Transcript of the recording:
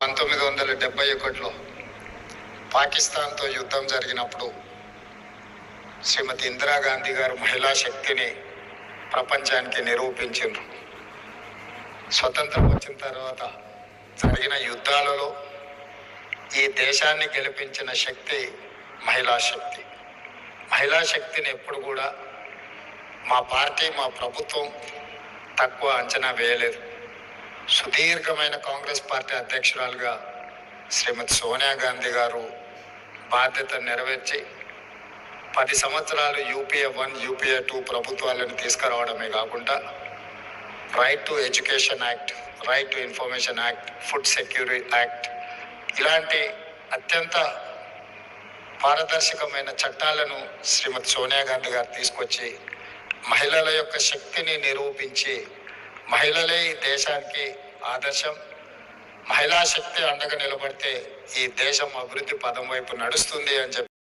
పంతొమ్మిది వందల డెబ్బై ఒకటిలో పాకిస్తాన్తో యుద్ధం జరిగినప్పుడు శ్రీమతి ఇందిరాగాంధీ గారు మహిళా శక్తిని ప్రపంచానికి నిరూపించారు స్వతంత్రం వచ్చిన తర్వాత జరిగిన యుద్ధాలలో ఈ దేశాన్ని గెలిపించిన శక్తి మహిళా శక్తి. మహిళా శక్తిని ఎప్పుడు కూడా మా పార్టీ మా ప్రభుత్వం తక్కువ అంచనా వేయలేదు. సుదీర్ఘమైన కాంగ్రెస్ పార్టీ అధ్యక్షురాలుగా శ్రీమతి సోనియా గాంధీ గారు బాధ్యత నెరవేర్చి పది సంవత్సరాలు యూపీఏ వన్ యూపీఏ టూ ప్రభుత్వాలను తీసుకురావడమే కాకుండా right to education act right to information act food security act ఇలాంటి అత్యంత పారదర్శకమైన చట్టాలను శ్రీమతి సోనియా గాంధీ గారు తీసుకొచ్చి మహిళల యొక్క శక్తిని నిరూపించి మహిళలే ఈ దేశానికి ఆదర్శం. మహిళా శక్తి అండగా నిలబడితే ఈ దేశం అభివృద్ధి పదం వైపు నడుస్తుంది అని చెప్పి